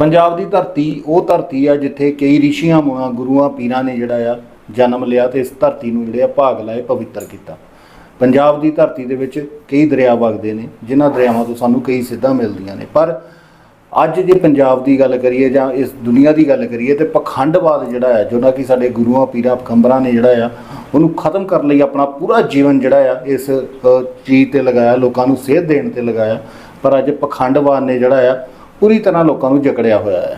ਪੰਜਾਬ ਦੀ ਧਰਤੀ, ਉਹ ਧਰਤੀ ਆ ਜਿੱਥੇ ਕਈ ਰਿਸ਼ੀਆਂ ਮੁਆਂ ਗੁਰੂਆਂ ਪੀਰਾਂ ਨੇ ਜਿਹੜਾ ਆ ਜਨਮ ਲਿਆ ਤੇ ਇਸ ਧਰਤੀ ਨੂੰ ਜਿਹੜੇ ਆ ਭਾਗ ਲਾਏ, ਪਵਿੱਤਰ ਕੀਤਾ। ਪੰਜਾਬ ਦੀ ਧਰਤੀ ਦੇ ਵਿੱਚ ਕਈ ਦਰਿਆ ਵਗਦੇ ਨੇ, ਜਿਨ੍ਹਾਂ ਦਰਿਆਵਾਂ ਤੋਂ ਸਾਨੂੰ ਕਈ ਸਿੱਧਾਂ ਮਿਲਦੀਆਂ ਨੇ। ਪਰ ਅੱਜ ਜੇ ਪੰਜਾਬ ਦੀ ਗੱਲ ਕਰੀਏ ਜਾਂ ਇਸ ਦੁਨੀਆ ਦੀ ਗੱਲ ਕਰੀਏ ਤੇ ਪਖੰਡਵਾਦ ਜਿਹੜਾ ਹੈ ਜੋ ਨਾ ਕਿ ਸਾਡੇ ਗੁਰੂਆਂ, ਪੀਰਾਂ ਪਖੰਬਰਾਂ ਨੇ ਜਿਹੜਾ ਆ, ਉਹਨੂੰ ਖਤਮ ਕਰਨ ਲਈ ਆਪਣਾ ਪੂਰਾ ਜੀਵਨ ਜਿਹੜਾ ਆ, ਇਸ ਚੀਜ਼ ਤੇ ਲਗਾਇਆ, ਲੋਕਾਂ ਨੂੰ ਸੇਧ ਦੇਣ ਤੇ ਲਗਾਇਆ। ਪਰ ਅੱਜ ਪਖੰਡਵਾਦ ਨੇ ਜਿਹੜਾ ਆ ਪੂਰੀ ਤਰ੍ਹਾਂ ਲੋਕਾਂ ਨੂੰ ਜਕੜਿਆ ਹੋਇਆ ਆ।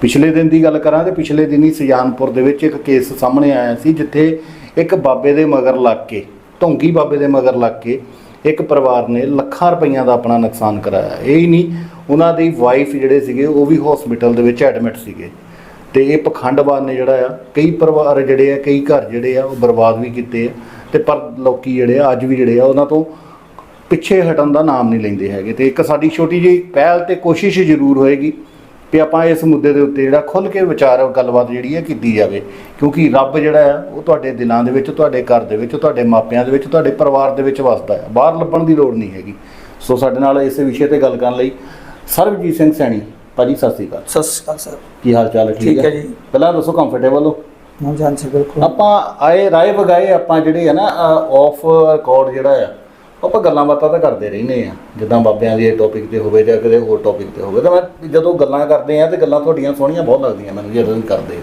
ਪਿਛਲੇ ਦਿਨ ਦੀ ਗੱਲ ਕਰਾਂ ਤੇ ਪਿਛਲੇ ਦਿਨ ਹੀ ਸੁਜਾਨਪੁਰ ਦੇ ਵਿੱਚ ਇੱਕ ਕੇਸ ਸਾਹਮਣੇ ਆਇਆ ਸੀ, ਜਿੱਥੇ ਇੱਕ ਬਾਬੇ ਦੇ ਮਗਰ ਲੱਗ ਕੇ ਢੋਂਗੀ ਬਾਬੇ ਦੇ ਮਗਰ ਲੱਗ ਕੇ ਇੱਕ ਪਰਿਵਾਰ ਨੇ ਲੱਖਾਂ ਰੁਪਈਆਂ ਦਾ ਆਪਣਾ ਨੁਕਸਾਨ ਕਰਾਇਆ। ਇਹ ਹੀ ਨਹੀਂ, ਉਹਨਾਂ ਦੀ ਵਾਈਫ ਜਿਹੜੇ ਸੀਗੇ, ਉਹ ਵੀ ਹਸਪੀਟਲ ਦੇ ਵਿੱਚ ਐਡਮਿਟ ਸੀਗੇ। ਤੇ ਇਹ ਪਖੰਡਵਾਦ ਨੇ ਜਿਹੜਾ ਆ, ਕਈ ਪਰਿਵਾਰ ਜਿਹੜੇ ਆ, ਕਈ ਘਰ ਜਿਹੜੇ ਆ, ਉਹ ਬਰਬਾਦ ਵੀ ਕੀਤੇ ਆ। ਤੇ ਪਰ ਲੋਕੀ ਜਿਹੜੇ ਆ, ਅੱਜ ਵੀ ਜਿਹੜੇ ਆ, ਉਹਨਾਂ ਤੋਂ ਪਿੱਛੇ ਹਟਣ ਦਾ ਨਾਮ ਨਹੀਂ ਲੈਂਦੇ ਹੈਗੇ ਤੇ ਇੱਕ ਸਾਡੀ ਛੋਟੀ ਜਿਹੀ ਪਹਿਲ ਤੇ ਕੋਸ਼ਿਸ਼ ਜ਼ਰੂਰ ਹੋਏਗੀ ਕਿ ਆਪਾਂ ਇਸ ਮੁੱਦੇ ਦੇ ਉੱਤੇ ਜਿਹੜਾ ਖੁੱਲ ਕੇ ਵਿਚਾਰ ਗੱਲਬਾਤ ਜਿਹੜੀ ਹੈ ਕੀਤੀ ਜਾਵੇ ਕਿਉਂਕਿ ਰੱਬ ਜਿਹੜਾ ਆ ਉਹ ਤੁਹਾਡੇ ਦਿਲਾਂ ਦੇ ਵਿੱਚ ਤੁਹਾਡੇ ਘਰ ਦੇ ਵਿੱਚ ਤੁਹਾਡੇ ਮਾਪਿਆਂ ਦੇ ਵਿੱਚ ਤੁਹਾਡੇ ਪਰਿਵਾਰ ਦੇ ਵਿੱਚ ਵਸਦਾ ਹੈ। ਬਾਹਰ ਲੱਭਣ ਦੀ ਲੋੜ ਨਹੀਂ ਹੈਗੀ। ਸੋ ਸਾਡੇ ਨਾਲ ਇਸ ਵਿਸ਼ੇ ਤੇ ਗੱਲ ਕਰਨ ਲਈ ਸਰਬਜੀਤ ਸਿੰਘ ਸੈਣੀ। ਭਾਜੀ ਸਤਿ ਸ੍ਰੀ ਅਕਾਲ। ਸਤਿ ਸ਼੍ਰੀ ਅਕਾਲ ਸਰ। ਕੀ ਹਾਲ ਚਾਲ ਹੈ? ਠੀਕ ਹੈ ਜੀ। ਪਹਿਲਾਂ ਦੱਸੋ ਕੰਫਰਟੇਬਲ ਹੋ? ਹਾਂ ਜਾਨ ਸੇ ਬਿਲਕੁਲ। ਆਪਾਂ ਆਏ ਰਾਏ ਵਗਾਏ ਆਪਾਂ ਜਿਹੜੇ ਆ ਨਾ ਆਫ ਰਿਕਾਰਡ ਜਿਹੜਾ ਆ ਆਪਾਂ ਗੱਲਾਂ ਬਾਤਾਂ ਤਾਂ ਕਰਦੇ ਰਹਿੰਦੇ ਆ ਜਿੱਦਾਂ ਬਾਬਿਆਂ ਦੇ ਟੌਪਿਕ ਤੇ ਹੋਵੇ ਜਾਂ ਕਿਤੇ ਹੋਰ ਟੌਪਿਕ ਤੇ ਹੋਵੇ ਤਾਂ ਮੈਂ ਜਦੋਂ ਗੱਲਾਂ ਕਰਦੇ ਆ ਤੇ ਗੱਲਾਂ ਤੁਹਾਡੀਆਂ ਸੋਹਣੀਆਂ ਬਹੁਤ ਲੱਗਦੀਆਂ ਮੈਨੂੰ ਜਦੋਂ ਕਰਦੇ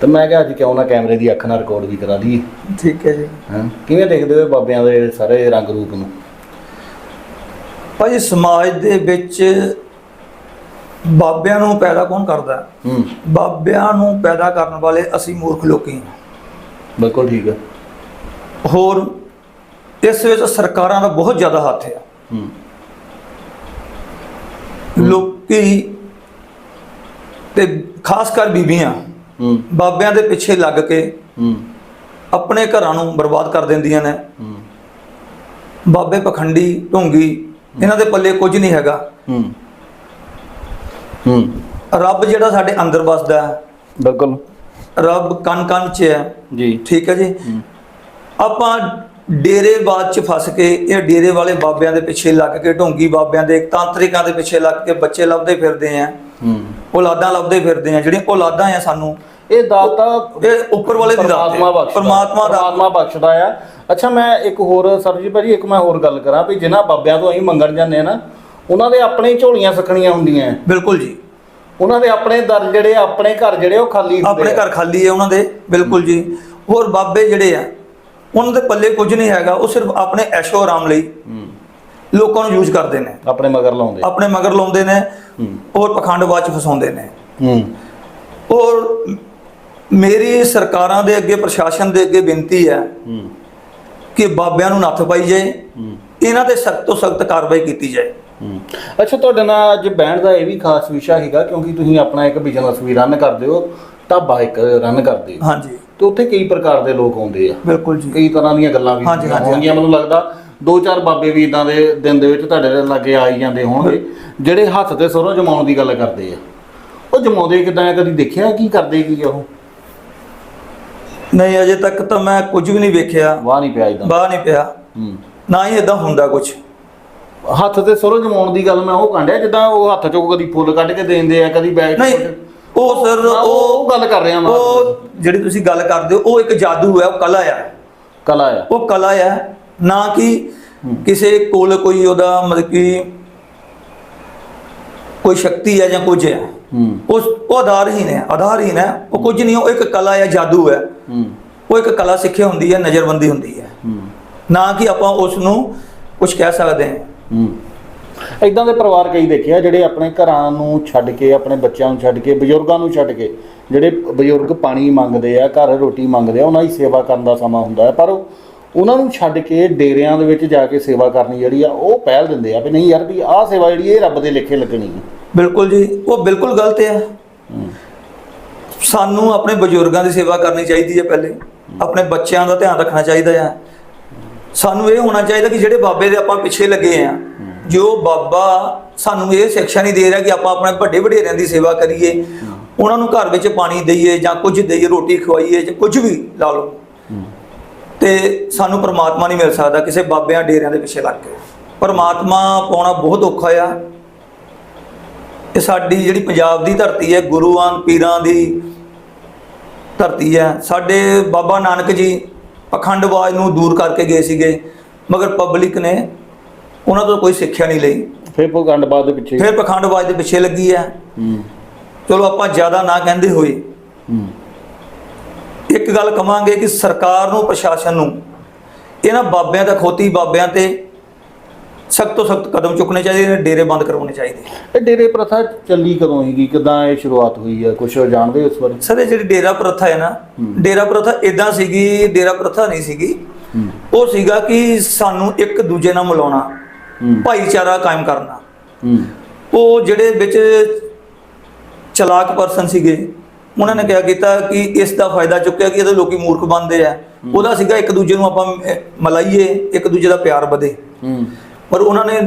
ਤੇ ਮੈਂ ਕਿਹਾ ਅੱਜ ਕਿਉਂ ਨਾ ਕੈਮਰੇ ਦੀ ਅੱਖ ਨਾਲ ਰਿਕਾਰਡ ਵੀ ਕਰਾ ਦਈਏ ਠੀਕ ਹੈ ਜੀ। ਹਾਂ? ਕਿਵੇਂ ਦੇਖਦੇ ਹੋ ਬਾਬਿਆਂ ਦੇ ਸਾਰੇ ਰੰਗ ਰੂਪ ਨੂੰ? ਭਾਜੀ ਸਮਾਜ ਦੇ ਵਿੱਚ ਬਾਬਿਆਂ ਨੂੰ ਪੈਦਾ ਕੌਣ ਕਰਦਾ? ਹੈ? ਬਾਬਿਆਂ ਨੂੰ ਪੈਦਾ ਕਰਨ ਵਾਲੇ ਅਸੀਂ ਮੂਰਖ ਲੋਕੀ ਬਿਲਕੁਲ ਠੀਕ ਹੈ ਹੋਰ ਇਸ ਵਿੱਚ ਸਰਕਾਰਾਂ ਦਾ ਬਹੁਤ ਜ਼ਿਆਦਾ ਹੱਥ ਹੈ। ਲੋਕੀ ਤੇ ਖਾਸ ਕਰ ਬੀਬੀਆਂ ਬਾਬਿਆਂ ਦੇ ਪਿੱਛੇ ਲੱਗ ਕੇ ਆਪਣੇ ਘਰਾਂ ਨੂੰ ਬਰਬਾਦ ਕਰ ਦਿੰਦੀਆਂ ਨੇ। ਬਾਬੇ ਪਖੰਡੀ ਢੋਂਗੀ ਇਹਨਾਂ ਦੇ ਪੱਲੇ ਕੁਝ ਨਹੀਂ ਹੈਗਾ। ਰੱਬ ਜਿਹੜਾ ਸਾਡੇ ਅੰਦਰ ਵਸਦਾ ਹੈ ਬਿਲਕੁਲ। ਰੱਬ ਕਨ ਕਨ ਚ ਹੈ। ਜੀ। ਠੀਕ ਹੈ ਜੀ। ਆਪਾਂ ਡੇਰੇਬਾਦ ਚ ਫਸ ਕੇ ਇਹ ਡੇਰੇ ਵਾਲੇ ਬਾਬਿਆਂ ਦੇ ਪਿੱਛੇ ਲੱਗ ਕੇ ਢੋਂਗੀ ਬਾਬਿਆਂ ਦੇ ਤਾਂਤਰਿਕਾਂ ਦੇ ਪਿੱਛੇ ਲੱਗ ਕੇ ਬੱਚੇ ਲੱਭਦੇ ਫਿਰਦੇ ਆ। ਹੂੰ। ਔਲਾਦਾਂ ਲੱਭਦੇ ਫਿਰਦੇ ਆ ਜਿਹੜੀਆਂ ਔਲਾਦਾਂ ਆ ਸਾਨੂੰ। ਇਹ ਦਾਤਾ ਇਹ ਉੱਪਰ ਵਾਲੇ ਦੀ ਦਾਤ। ਪਰਮਾਤਮਾ ਦਾ। ਪਰਮਾਤਮਾ ਬਖਸ਼ਦਾ ਆ। ਅੱਛਾ ਮੈਂ ਇੱਕ ਹੋਰ ਸਰਜੀ ਭਾਜੀ ਇੱਕ ਮੈਂ ਹੋਰ ਗੱਲ ਕਰਾਂ ਵੀ ਜਿਨ੍ਹਾਂ ਬਾਬਿਆਂ ਤੋਂ ਅਸੀਂ ਮੰਗਣ ਜਾਂਦੇ ਆ ਨਾ ਉਹਨਾਂ ਦੇ ਆਪਣੇ ਝੋਲੀਆਂ ਸਖਣੀਆਂ ਹੁੰਦੀਆਂ। ਬਿਲਕੁਲ ਜੀ। ਉਹਨਾਂ ਦੇ ਆਪਣੇ ਦਰ ਜਿਹੜੇ ਆਪਣੇ ਘਰ ਜਿਹੜੇ ਉਹ ਖਾਲੀ ਹੁੰਦੇ ਆਪਣੇ। ਘਰ ਖਾਲੀ ਹੈ ਉਹਨਾਂ ਦੇ। ਬਿਲਕੁਲ ਜੀ। ਹੋਰ ਬਾਬੇ ਜਿਹੜੇ ਆ ਉਹਨਾਂ ਦੇ ਪੱਲੇ ਕੁਝ ਨਹੀਂ ਹੈਗਾ ਉਹ ਸਿਰਫ ਆਪਣੇ ਐਸ਼ੋ ਆਰਾਮ ਲਈ ਲੋਕਾਂ ਨੂੰ ਯੂਜ਼ ਕਰਦੇ ਨੇ। ਆਪਣੇ ਮਗਰ ਲਾਉਂਦੇ। ਆਪਣੇ ਮਗਰ ਲਾਉਂਦੇ ਨੇ ਔਰ ਪਖੰਡਵਾਦ ਚ ਫਸਾਉਂਦੇ ਨੇ। ਔਰ ਮੇਰੀ ਸਰਕਾਰਾਂ ਦੇ ਅੱਗੇ ਪ੍ਰਸ਼ਾਸਨ ਦੇ ਅੱਗੇ ਬੇਨਤੀ ਹੈ ਕਿ ਬਾਬਿਆਂ ਨੂੰ ਨੱਥ ਪਾਈ ਜਾਏ। ਇਹਨਾਂ ਤੇ ਸਖਤ ਤੋਂ ਸਖਤ ਕਾਰਵਾਈ ਕੀਤੀ ਜਾਏ। ਅੱਛਾ ਤੁਹਾਡੇ ਨਾਲ ਅੱਜ ਬੈਂਡ ਦਾ ਇਹ ਵੀ ਖਾਸ ਵਿਸ਼ਾ ਹੈਗਾ ਕਿਉਂਕਿ ਤੁਸੀਂ ਆਪਣਾ ਇੱਕ ਬਿਜ਼ਨਸ ਵੀ ਰਨ ਕਰਦੇ ਹੋ ਢਾਬਾ ਇੱਕ ਰਨ ਕਰਦੇ ਹੋ। ਹਾਂਜੀ। ਤੇ ਉੱਥੇ ਕਈ ਪ੍ਰਕਾਰ ਦੇ ਲੋਕ ਆਉਂਦੇ ਆ। ਬਿਲਕੁਲ ਜੀ। ਕਈ ਤਰ੍ਹਾਂ ਦੀਆਂ ਗੱਲਾਂ ਵੀ ਹਾਂਜੀ, ਹਾਂਜੀ, ਹੋਣਗੀਆਂ ਮੈਨੂੰ ਲੱਗਦਾ ਦੋ ਚਾਰ ਬਾਬੇ ਵੀ ਇਦਾਂ ਦੇ ਦਿਨ ਦੇ ਵਿੱਚ ਤੁਹਾਡੇ ਦੇ ਲਾਗੇ ਆ ਹੀ ਜਾਂਦੇ ਹੋਣਗੇ ਜਿਹੜੇ ਹੱਥ ਤੇ ਸਰੋਂ ਜਮਾਉਣ ਦੀ ਗੱਲ ਕਰਦੇ ਆ। ਉਹ ਜਮਾਉਂਦੇ ਕਿਦਾਂ ਕਦੀ ਦੇਖਿਆ ਕੀ ਕਰਦੇ ਕੀ ਆ ਉਹ? ਨਹੀਂ ਅਜੇ ਤੱਕ ਤਾਂ ਮੈਂ ਕੁਝ ਵੀ ਨਹੀਂ ਵੇਖਿਆ। ਵਾਹ ਨਹੀਂ ਪਿਆ ਇਦਾਂ ਬਾਹਰ ਨਹੀਂ ਪਿਆ। ਹੂੰ। ਨਾ ਹੀ ਇਦਾਂ ਹੁੰਦਾ ਕੁਝ ਹੱਥ ਤੇ ਸਰੋਂ ਜਮਾਉਣ ਦੀ ਗੱਲ ਮੈਂ ਉਹ ਕਾਂਡਿਆ ਜਿੱਦਾਂ ਉਹ ਹੱਥ ਚੋਂ ਕਦੀ ਫੁੱਲ ਕੱਢ ਕੇ ਦੇਂਦੇ ਆ ਕਦੀ ਬੈਗ ਨਹੀਂ ਉਹ ਸਰ ਉਹ ਗੱਲ ਕਰ ਰਿਹਾ ਮੈਂ ਉਹ ਜਿਹੜੀ ਤੁਸੀਂ ਗੱਲ ਕਰਦੇ ਹੋ ਉਹ ਇੱਕ ਜਾਦੂ ਹੈ ਉਹ ਕਲਾ ਹੈ ਕਲਾ ਆ। ਉਹ ਕਲਾ ਹੈ ਨਾ ਕਿ ਕਿਸੇ ਕੋਲ ਕੋਈ ਉਹਦਾ ਮਤਲਬ ਕਿ ਕੋਈ ਸ਼ਕਤੀ ਹੈ ਜਾਂ ਕੁਝ ਹੈ। ਉਸ ਉਹ ਆਧਾਰਹੀਨ ਹੈ ਆਧਾਰਹੀਨ ਹੈ। ਉਹ ਕੁਝ ਨਹੀਂ ਉਹ ਇੱਕ ਕਲਾ ਹੈ ਜਾਦੂ ਹੈ। ਉਹ ਇੱਕ ਕਲਾ ਸਿੱਖਿਆ ਹੁੰਦੀ ਹੈ ਨਜ਼ਰਬੰਦੀ ਹੁੰਦੀ ਹੈ। ਨਾ ਕਿ ਆਪਾਂ ਉਸ ਨੂੰ ਕੁਝ ਕਹਿ ਸਕਦੇ ਹੂੰ। ਇਦਾਂ ਦੇ ਪਰਿਵਾਰ ਕਈ ਦੇਖੇ ਆ ਜਿਹੜੇ ਆਪਣੇ ਘਰਾਂ ਨੂੰ ਛੱਡ ਕੇ ਆਪਣੇ ਬੱਚਿਆਂ ਨੂੰ ਛੱਡ ਕੇ ਬਜ਼ੁਰਗਾਂ ਨੂੰ ਛੱਡ ਕੇ ਜਿਹੜੇ ਬਜ਼ੁਰਗ ਪਾਣੀ ਮੰਗਦੇ ਆ ਘਰ ਰੋਟੀ ਮੰਗਦੇ ਆ ਉਹਨਾਂ ਦੀ ਸੇਵਾ ਕਰਨ ਦਾ ਸਮਾਂ ਹੁੰਦਾ ਹੈ। ਪਰ ਉਹ- ਉਹਨਾਂ ਨੂੰ ਛੱਡ ਕੇ ਡੇਰਿਆਂ ਦੇ ਵਿੱਚ ਜਾ ਕੇ ਸੇਵਾ ਕਰਨੀ ਜਿਹੜੀ ਆ ਉਹ ਪਹਿਲ ਦਿੰਦੇ ਆ ਵੀ ਨਹੀਂ ਯਾਰ ਵੀ ਆਹ ਸੇਵਾ ਜਿਹੜੀ ਇਹ ਰੱਬ ਦੇ ਲੇਖੇ ਲੱਗਣੀ ਹੈ। ਬਿਲਕੁਲ ਜੀ ਉਹ ਬਿਲਕੁਲ ਗਲਤ ਹੈ। ਸਾਨੂੰ ਆਪਣੇ ਬਜ਼ੁਰਗਾਂ ਦੀ ਸੇਵਾ ਕਰਨੀ ਚਾਹੀਦੀ ਹੈ ਪਹਿਲੇ। ਆਪਣੇ ਬੱਚਿਆਂ ਦਾ ਧਿਆਨ ਰੱਖਣਾ ਚਾਹੀਦਾ ਹੈ। ਸਾਨੂੰ ਇਹ ਹੋਣਾ ਚਾਹੀਦਾ ਕਿ ਜਿਹੜੇ ਬਾਬੇ ਦੇ ਆਪਾਂ ਪਿੱਛੇ ਲੱਗੇ ਆ ਜੋ ਬਾਬਾ ਸਾਨੂੰ ਇਹ ਸਿੱਖਿਆ ਨਹੀਂ ਦੇ ਰਿਹਾ ਕਿ ਆਪਾਂ ਆਪਣੇ ਵੱਡੇ ਵਡੇਰਿਆਂ ਦੀ ਸੇਵਾ ਕਰੀਏ, ਉਹਨਾਂ ਨੂੰ ਘਰ ਵਿੱਚ ਪਾਣੀ ਦਈਏ ਜਾਂ ਕੁਝ ਦਈਏ, ਰੋਟੀ ਖਵਾਈਏ ਜਾਂ ਕੁਝ ਵੀ ਲਾ ਲਓ। ਤੇ ਸਾਨੂੰ ਪਰਮਾਤਮਾ ਨਹੀਂ ਮਿਲ ਸਕਦਾ ਕਿਸੇ ਬਾਬਿਆਂ ਡੇਰਿਆਂ ਦੇ ਪਿੱਛੇ ਲੱਗ ਕੇ। ਪਰਮਾਤਮਾ ਪਾਉਣਾ ਬਹੁਤ ਔਖਾ ਆ। ਇਹ ਸਾਡੀ ਜਿਹੜੀ ਪੰਜਾਬ ਦੀ ਧਰਤੀ ਹੈ, ਗੁਰੂਆਂ, ਪੀਰਾਂ ਦੀ ਧਰਤੀ ਹੈ। ਸਾਡੇ ਬਾਬਾ ਨਾਨਕ ਜੀ ਪਖੰਡਵਾਦ ਨੂੰ ਦੂਰ ਕਰਕੇ ਗਏ ਸੀਗੇ, ਮਗਰ ਪਬਲਿਕ ਨੇ ਉਹਨਾਂ ਤੋਂ ਕੋਈ ਸਿੱਖਿਆ ਨਹੀਂ ਲਈ। ਫਿਰ ਭਗੰਡਬਾਦ ਦੇ ਪਿੱਛੇ। ਫਿਰ ਪਖੰਡਵਾਦ ਦੇ ਪਿੱਛੇ ਲੱਗੀ ਹੈ। ਚਲੋ ਆਪਾਂ ਜ਼ਿਆਦਾ ਨਾ ਕਹਿੰਦੇ ਹੋਏ। ਇੱਕ ਗੱਲ ਕਵਾਂਗੇ ਕਿ ਸਰਕਾਰ ਨੂੰ ਪ੍ਰਸ਼ਾਸਨ ਨੂੰ ਇਹਨਾਂ ਬਾਬਿਆਂ ਤੇ ਖੋਤੀ ਬਾਬਿਆਂ ਤੇ ਸਖਤ ਤੋਂ ਸਖਤ ਕਦਮ ਚੁੱਕਣੇ ਚਾਹੀਦੇ ਨੇ ਡੇਰੇ ਬੰਦ ਕਰਵਾਉਣੇ ਚਾਹੀਦੇ ਇਹ ਡੇਰੇ ਪ੍ਰਥਾ ਚੱਲੀ ਕਦੋਂ ਸੀਗੀ? ਕਿਦਾਂ ਇਹ ਸ਼ੁਰੂਆਤ ਹੋਈ ਹੈ ਕੁਝ ਜਾਣਦੇ ਹੋ ਇਸ ਬਾਰੇ? ਸਰ ਇਹ ਜਿਹੜੀ ਡੇਰਾ ਪ੍ਰਥਾ ਹੈ ਨਾ ਡੇਰਾ ਪ੍ਰਥਾ ਇਦਾਂ ਸੀਗੀ ਡੇਰਾ ਪ੍ਰਥਾ ਨਹੀਂ ਸੀਗੀ। ਉਹ ਸੀਗਾ ਕਿ ਸਾਨੂੰ ਇੱਕ ਦੂਜੇ ਨਾਲ ਮਿਲਾਉਣਾ। ਭਾਈਚਾਰਾ ਕਾਇਮ ਕਰਨਾ। ਉਹ ਜਿਹੜੇ ਵਿੱਚ ਚਲਾਕ ਪਰਸਨ ਸੀਗੇ ਉਹਨਾਂ ਨੇ ਕਿਹਾ ਕੀਤਾ ਕਿ ਇਸ ਦਾ ਫਾਇਦਾ ਚੁੱਕਿਆ ਕਿ ਇਹਦੇ ਲੋਕੀ ਮੂਰਖ ਬਣਦੇ ਆ। ਉਹਦਾ ਸੀਗਾ ਇੱਕ ਦੂਜੇ ਨੂੰ ਆਪਾਂ ਮਲਾਈਏ ਇੱਕ ਦੂਜੇ ਦਾ ਪਿਆਰ ਵਧੇ। ਪਰ ਉਹਨਾਂ ਨੇ